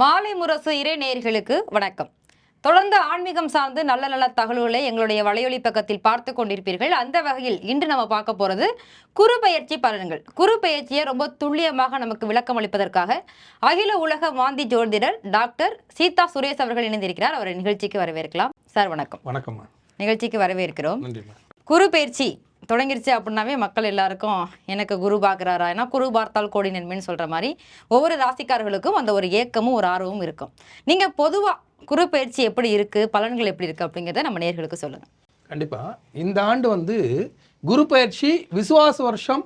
மாலை முரசு இறை நேயர்களுக்கு வணக்கம். தொடர்ந்து ஆன்மீகம் சார்ந்து நல்ல நல்ல தகவல்களை எங்களுடைய வலையொலி பக்கத்தில் பார்த்து கொண்டிருப்பீர்கள். அந்த வகையில் இன்று நம்ம பார்க்க போறது குரு பெயர்ச்சி பலன்கள். குரு பெயர்ச்சியை ரொம்ப துல்லியமாக நமக்கு விளக்கம் அளிப்பதற்காக அகில உலக மாந்தி ஜோதிடர் டாக்டர் சீதா சுரேஷ் அவர்கள் இணைந்திருக்கிறார். அவரை நிகழ்ச்சிக்கு வரவேற்கலாம். சார் வணக்கம். வணக்கம்மா நிகழ்ச்சிக்கு வரவேற்கிறோம். குரு பயிற்சி தொடங்கிருச்சு அப்படின்னாவே மக்கள் எல்லாருக்கும் எனக்கு குரு பார்க்குறாரா? ஏன்னா குரு பார்த்தால் கோடி நன்மைன்னு சொல்கிற மாதிரி ஒவ்வொரு ராசிக்காரர்களுக்கும் அந்த ஒரு ஏக்கமும் ஒரு ஆர்வமும் இருக்கும். நீங்கள் பொதுவாக குரு பயிற்சி எப்படி இருக்குது பலன்கள் எப்படி இருக்குது அப்படிங்கிறத நம்ம நேர்களுக்கு சொல்லுங்கள் கண்டிப்பாக இந்த ஆண்டு வந்து குரு பயிற்சி விசுவாச வருஷம்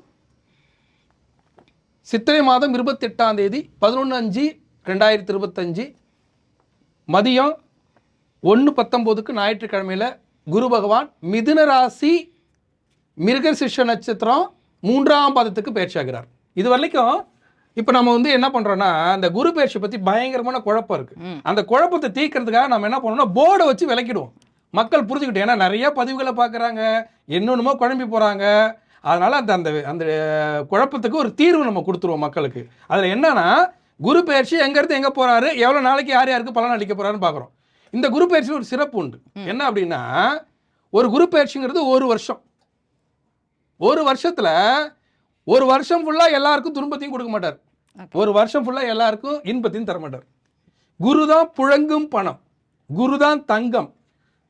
சித்திரை மாதம் இருபத்தெட்டாம் தேதி பதினொன்று அஞ்சு ரெண்டாயிரத்தி இருபத்தஞ்சு. மதியம் ஒன்று பத்தொம்போதுக்கு ஞாயிற்றுக்கிழமையில் குரு பகவான் மிதுன ராசி மிருகசிஷ நட்சத்திரம் மூன்றாம் பாதத்துக்கு பயிற்சி ஆகிறார் இது வரைக்கும் இப்போ நம்ம வந்து என்ன பண்ணுறோன்னா அந்த குரு பயிற்சி பற்றி பயங்கரமான குழப்பம் இருக்குது. அந்த குழப்பத்தை தீர்க்கறதுக்காக நம்ம என்ன பண்ணணும்னா போர்டை வச்சு விளக்கிடுவோம். மக்கள் புரிஞ்சுக்கிட்டு ஏன்னா நிறைய பதிவுகளை பார்க்குறாங்க என்னென்னமோ குழம்பி போகிறாங்க அதனால் அந்த அந்த அந்த குழப்பத்துக்கு ஒரு தீர்வு நம்ம கொடுத்துருவோம் மக்களுக்கு. அதில் என்னன்னா குரு பயிற்சி எங்கேருந்து எங்கே போகிறாரு எவ்வளோ நாளைக்கு யார் யாருக்கு பலன் அளிக்க போகிறாருன்னு பார்க்குறோம். இந்த குரு பயிற்சியில் ஒரு சிறப்பு உண்டு. என்ன அப்படின்னா ஒரு குரு பயிற்சிங்கிறது ஒரு வருஷம். ஒரு வருஷத்துல ஒரு வருஷம் ஃபுல்லா எல்லாருக்கும் துன்பத்தையும் கொடுக்க மாட்டார். ஒரு வருஷம் ஃபுல்லா எல்லாருக்கும் இன்பத்தையும் தர மாட்டார். குரு தான் புழங்கும் பணம் குரு தான் தங்கம்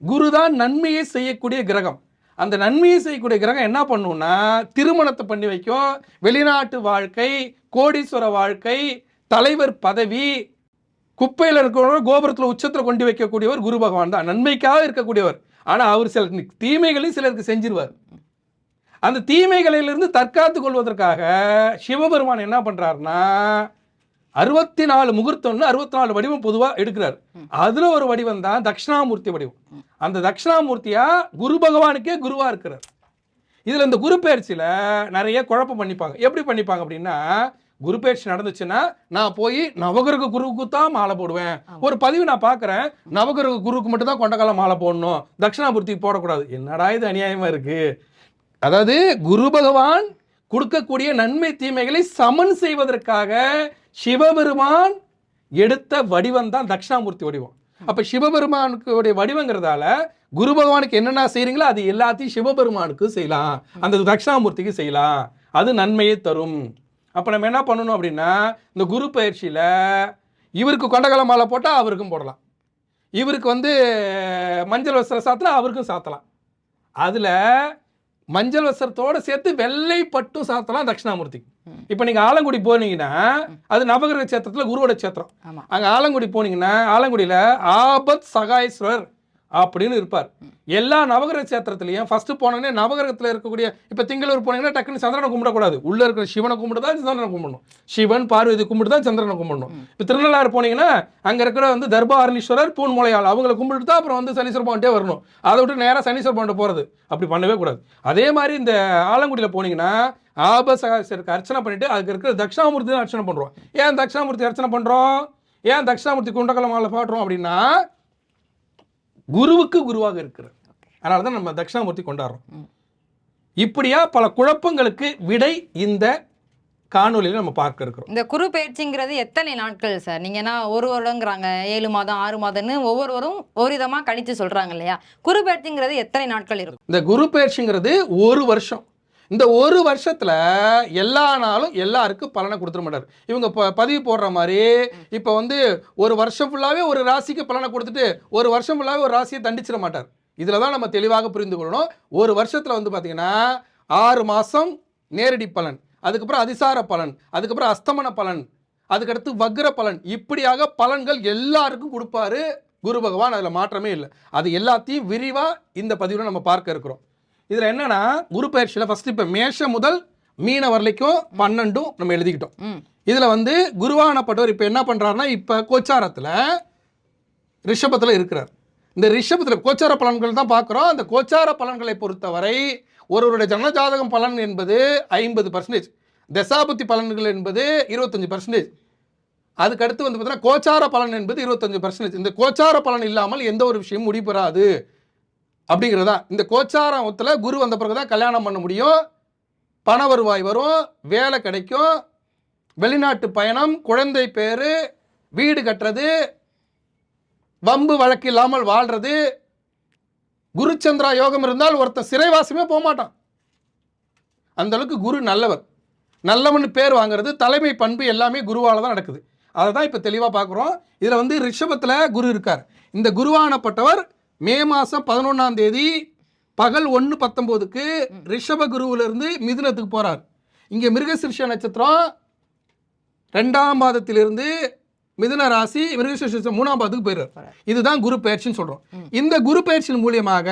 குரு தான் நன்மையை செய்யக்கூடிய கிரகம். அந்த நன்மையை செய்யக்கூடிய கிரகம் என்ன பண்ணும்னா திருமணத்தை பண்ணி வைக்கும் வெளிநாட்டு வாழ்க்கை கோடீஸ்வர வாழ்க்கை தலைவர் பதவி குப்பையில் இருக்கிறவர் கோபுரத்தில் உச்சத்தில் கொண்டு வைக்கக்கூடியவர் குரு பகவான் தான். நன்மைக்காக இருக்கக்கூடியவர். ஆனால் அவர் சில தீமைகளையும் சிலருக்கு செஞ்சிருவார். அந்த தீமைகளிலிருந்து தற்காத்து கொள்வதற்காக சிவபெருமான் என்ன பண்றாருன்னா அறுபத்தி நாலு முகூர்த்தம்னு அறுபத்தி நாலு வடிவம் பொதுவாக எடுக்கிறார். அதுல ஒரு வடிவம் தான் தட்சிணாமூர்த்தி வடிவம். அந்த தட்சிணாமூர்த்தியா குரு பகவானுக்கே குருவா இருக்கிறார். இதுல இந்த குரு பயிற்சியில நிறைய குழப்பம் பண்ணிப்பாங்க. எப்படி பண்ணிப்பாங்க அப்படின்னா குரு பயிற்சி நடந்துச்சுன்னா நான் போய் நவகிரக குருவுக்கு தான் மாலை போடுவேன். ஒரு பதிவு நான் பார்க்குறேன் நவகிரக குருவுக்கு மட்டும் தான் கொண்டக்கால மாலை போடணும். தட்சிணாமூர்த்திக்கு போடக்கூடாது. என்னடா இது அநியாயமா இருக்கு? அதாவது குரு பகவான் கொடுக்கக்கூடிய நன்மை தீமைகளை சமன் செய்வதற்காக சிவபெருமான் எடுத்த வடிவம் தான் தட்சிணாமூர்த்தி வடிவம். அப்ப சிவபெருமானுக்கு உடைய வடிவங்கிறதால குரு பகவானுக்கு என்னென்ன செய்கிறீங்களோ அது எல்லாத்தையும் சிவபெருமானுக்கு செய்யலாம். அந்த தட்சிணாமூர்த்திக்கு செய்யலாம். அது நன்மையை தரும். அப்போ நம்ம என்ன பண்ணணும் அப்படின்னா இந்த குரு பயிற்சியில் இவருக்கு கொண்டகல மாலை போட்டால் அவருக்கும் போடலாம். இவருக்கு வந்து மஞ்சள் வஸ்திரம் சாத்தினா அவருக்கும் சாத்தலாம். அதில் மஞ்சள் வஸ்திரத்தோட சேர்த்து வெள்ளை பட்டும் சாத்தலாம் தட்சிணாமூர்த்திக்கு இப்போ நீங்க ஆலங்குடி போனீங்கன்னா அது நவகிரக சேத்திரத்துல குருவோட சேத்திரம் அங்க ஆலங்குடி போனீங்கன்னா ஆலங்குடியில ஆபத் சகாயஸ்வரர். அப்படின்னு இருப்பார். எல்லா நவகிரக சேத்திரத்திலையும் ஃபர்ஸ்ட் போனோடனே நவகிரகத்துல இருக்கக்கூடிய இப்ப திங்களூர் போனீங்கன்னா டக்குன்னு சந்திரனை கும்பிடக்கூடாது. உள்ள இருக்கிற சிவனை கும்பிட்டு தான் சந்திரனை கும்பிடணும். சிவன் பார்வதி கும்பிட்டு தான் சந்திரனை கும்பிடணும். இப்போ திருநள்ளாறு போனீங்கன்னா அங்க இருக்கிற வந்து தர்பாரணீஸ்வரர் பூன்முளையாள் அவங்களை கும்பிட்டு தான் அப்புறம் வந்து சனீஸ்வர பாண்டே வரணும். அதை விட்டு நேரா சனீஸ்வர பாண்டை போறது. அப்படி பண்ணவே கூடாது. அதே மாதிரி இந்த ஆலங்குடியில போனீங்கன்னா ஆபசகாசருக்கு அர்ச்சனை பண்ணிட்டு அதுக்கு இருக்கிற தட்சிணாமூர்த்தி தான் அர்ச்சனை பண்றோம். ஏன் தட்சிணாமூர்த்தி அர்ச்சனை பண்றோம்? ஏன் தட்சிணாமூர்த்தி குண்டகல மாலை பாடுறோம் அப்படின்னா குருவுக்கு குருவாக இருக்கிறார். அதனால தான் நம்ம தட்சிணாமூர்த்தி கொண்டாடுறோம். இப்படியா பல குழப்பங்களுக்கு விடை இந்த காணொலியில் நம்ம பார்க்க இருக்கிறோம். இந்த குரு பயிற்சிங்கிறது எத்தனை நாட்கள் சார்? நீங்கன்னா ஒரு வருடங்கிறாங்க ஏழு மாதம் ஆறு மாதம்னு ஒவ்வொருவரும் ஒரு விதமாக கணித்து சொல்றாங்க இல்லையா? குரு பயிற்சிங்கிறது எத்தனை நாட்கள் இருக்கும்? இந்த குரு பயிற்சிங்கிறது ஒரு வருஷம். இந்த ஒரு வருஷத்தில் எல்லா நாளும் எல்லாருக்கும் பலனை கொடுத்துட மாட்டார். இவங்க ப- பதிவு போடுற மாதிரி இப்போ வந்து ஒரு வருஷம் ஃபுல்லாகவே ஒரு ராசிக்கு பலனை கொடுத்துட்டு ஒரு வருஷம் ஃபுல்லாவே ஒரு ராசியை தண்டிச்சிட மாட்டார். இதில் தான் நம்ம தெளிவாக புரிந்து கொள்ளணும். ஒரு வருஷத்தில் வந்து பார்த்திங்கன்னா ஆறு மாதம் நேரடி பலன் அதுக்கப்புறம் அதிசார பலன் அதுக்கப்புறம் அஸ்தமன பலன் அதுக்கடுத்து வக்ர பலன் இப்படியாக பலன்கள் எல்லாருக்கும் கொடுப்பாரு குரு பகவான். அதில் மாற்றமே இல்லை. அது எல்லாத்தையும் விரிவாக இந்த பதிவில் நம்ம பார்க்க இருக்கிறோம். இதில் என்னன்னா குரு பயிற்சியில் ஃபர்ஸ்ட் இப்போ மேஷம் முதல் மீன வரலைக்கும் பன்னெண்டும் நம்ம எழுதிக்கிட்டோம். இதில் வந்து குருவானப்பட்டவர் இப்போ என்ன பண்ணுறாருன்னா இப்போ கோச்சாரத்தில் ரிஷபத்தில் இருக்கிறார். இந்த ரிஷபத்தில் கோச்சார பலன்கள் தான் பார்க்குறோம் அந்த கோச்சார பலன்களை பொறுத்தவரை ஒருவருடைய ஜனஜாதகம் பலன் என்பது ஐம்பது பர்சன்டேஜ் தசாபுத்தி பலன்கள் என்பது இருபத்தஞ்சு பர்சன்டேஜ் அதுக்கு அடுத்து வந்து பார்த்தீங்கன்னா கோச்சார பலன் என்பது இருபத்தஞ்சு பர்சன்டேஜ் இந்த கோச்சார பலன் இல்லாமல் எந்த ஒரு விஷயமும் முடிபெறாது. அப்படிங்கிறதா. இந்த கோச்சாரத்தில் குரு வந்த பிறகு தான் கல்யாணம் பண்ண முடியும். பண வருவாய் வரும் வேலை கிடைக்கும். வெளிநாட்டு பயணம் குழந்தை பேர் வீடு கட்டுறது வம்பு வழக்கு இல்லாமல் வாழ்றது. குருச்சந்திரா யோகம் இருந்தால் ஒருத்தன் சிறைவாசமே போக மாட்டான். அந்த அளவுக்கு குரு நல்லவர். நல்லவன் பேர் வாங்குறது தலைமை பண்பு எல்லாமே குருவால் தான் நடக்குது. அதை தான் இப்போ தெளிவாக பார்க்குறோம் இதில் வந்து ரிஷபத்தில் குரு இருக்கார். இந்த குருவானப்பட்டவர் மே மாதம் பதினொன்றாம் தேதி பகல் ஒன்று பத்தொம்போதுக்கு ரிஷப குருவிலிருந்து மிதுனத்துக்கு போகிறார் இங்கே மிருகசிருஷ நட்சத்திரம் ரெண்டாம் பாதத்திலிருந்து மிதுன ராசி மிருகசிருஷ மூணாம் பாதத்துக்கு போயிடுறார். இதுதான் குரு பயிற்சின்னு சொல்கிறோம் இந்த குரு பயிற்சியின் மூலியமாக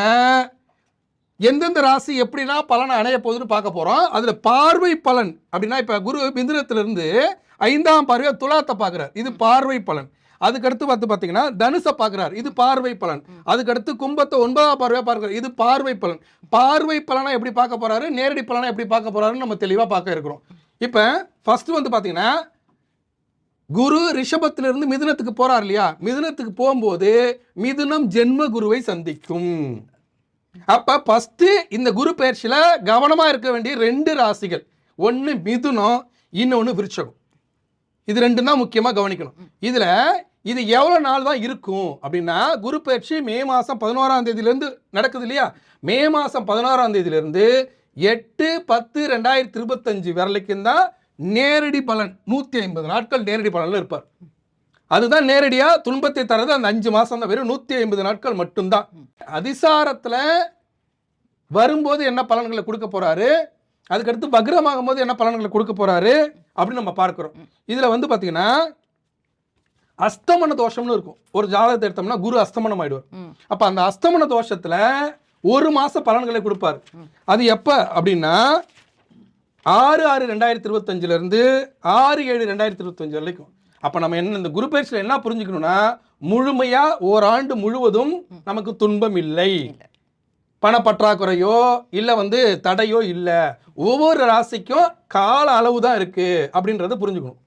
எந்தெந்த ராசி எப்படின்னா பலனை அணைய போகுதுன்னு பார்க்க போகிறோம் அதில் பார்வை பலன் அப்படின்னா இப்போ குரு மிதுனத்திலிருந்து ஐந்தாம் பார்வையாக துலாத்தை பார்க்குறார். இது பார்வை பலன். அதுக்கடுத்து பார்த்து பார்த்தீங்கன்னா தனுசை பார்க்குறார். இது பார்வை பலன். அதுக்கடுத்து கும்பத்தை ஒன்பதாம் பார்வையாக பார்க்குறாரு. இது பார்வை பலன். பார்வை பலனை எப்படி பார்க்க போறாரு? நேரடி பலனை எப்படி பார்க்க போறாருன்னு நம்ம தெளிவாக பார்க்க இருக்கிறோம். இப்போ ஃபர்ஸ்ட் வந்து பார்த்தீங்கன்னா குரு ரிஷபத்திலிருந்து மிதுனத்துக்கு போறார் இல்லையா? மிதுனத்துக்கு போகும்போது மிதுனம் ஜென்ம குருவை சந்திக்கும். அப்ப ஃபர்ஸ்ட் இந்த குரு பயிற்சியில கவனமா இருக்க வேண்டிய ரெண்டு ராசிகள். ஒன்னு மிதுனம் இன்னொன்னு விருச்சகம். இது ரெண்டும் தான் முக்கியமாக கவனிக்கணும். இதில் இது எவ்வளோ நாள் தான் இருக்கும் அப்படின்னா குரு பயிற்சி மே மாதம் பதினோராம் தேதியிலேருந்து நடக்குது இல்லையா? மே மாதம் பதினோராம் தேதியிலேருந்து எட்டு பத்து ரெண்டாயிரத்தி இருபத்தஞ்சு வரலைக்கும் தான் நேரடி பலன். நூற்றி ஐம்பது நாட்கள் நேரடி பலனில் இருப்பார். அதுதான் நேரடியாக துன்பத்தை தரது அந்த அஞ்சு மாதம் தான் வெறும் நூற்றி ஐம்பது நாட்கள் மட்டும்தான். அதிசாரத்தில் வரும்போது என்ன பலன்களை கொடுக்க போகிறாரு அதுக்கடுத்து பக்ரமாகும் போது என்ன பலன்களை கொடுக்க போறாரு அப்படின்னு நம்ம பார்க்கிறோம். இதுல வந்து பாத்தீங்கன்னா அஸ்தமன தோஷம்னு இருக்கும். ஒரு ஜாதகத்தை எடுத்தோம்னா குரு அஸ்தமனம் ஆயிடுவார். அப்ப அந்த அஸ்தமன தோஷத்துல ஒரு மாச பலன்களை கொடுப்பாரு. அது எப்ப அப்படின்னா ஆறு ஆறு ரெண்டாயிரத்தி இருபத்தஞ்சுல இருந்து ஆறு ஏழு ரெண்டாயிரத்தி இருபத்தஞ்சு வரைக்கும். அப்ப நம்ம என்ன இந்த குரு பயிற்சியில் என்ன புரிஞ்சுக்கணும்னா முழுமையா ஓராண்டு முழுவதும் நமக்கு துன்பம் இல்லை. பணப்பற்றாக்குறையோ இல்லை வந்து தடையோ இல்லை. ஒவ்வொரு ராசிக்கும் கால அளவு தான் இருக்குது அப்படின்றத புரிஞ்சுக்கணும்.